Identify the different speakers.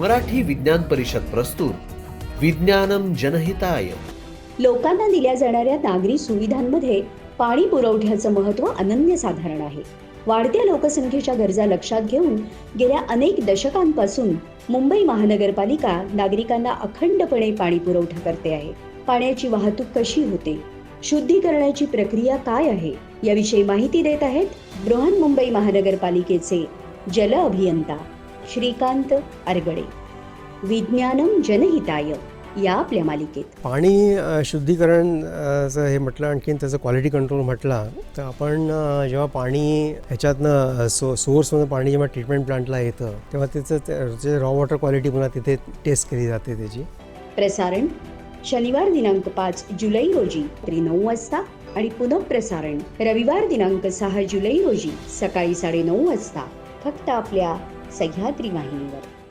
Speaker 1: मराठी विज्ञान परिषद प्रस्तुत. विज्ञानम जनहिताय.
Speaker 2: लोकांना दिल्या जाणाऱ्या नागरी सुविधांमध्ये पाणी पुरवठ्याचं महत्त्व अनन्यसाधारण आहे. वाढत्या लोकसंख्येच्या गरजा लक्षात घेऊन गेल्या अनेक दशकांपासून मुंबई महानगरपालिका नागरिकांना अखंडपणे पाणी पुरवठा करते आहे. पाण्याची वाहतूक कशी होते? शुद्धीकरणाची प्रक्रिया काय आहे? याविषयी माहिती देत आहेत बृहन्मुंबई महानगरपालिकेचे जल अभियंता श्रीकांत आरगडे विज्ञानम जनहिताय या आपल्या मालिकेत.
Speaker 3: पाणी अ, शुद्धीकरण अ, चं हे म्हटलं आणखीन त्याचं क्वालिटी कंट्रोल म्हटलं तर आपण जेव्हा पाणी ह्याच्यातनं सो सोर्समधून पाणी जेव्हा ट्रीटमेंट प्लांटला येतं तेव्हा त्याचं जे रॉ वॉटर क्वालिटी पुन्हा तिथे टेस्ट केली जाते त्याची.
Speaker 2: प्रसारण शनिवार दिनांक पाच जुलै रोजी रात्री नऊ वाजता आणि पुनःप्रसारण रविवार दिनांक सहा जुलै रोजी सकाळी साडेनऊ वाजता. फक्त आपल्या सह्याद्री वाहिनीवर.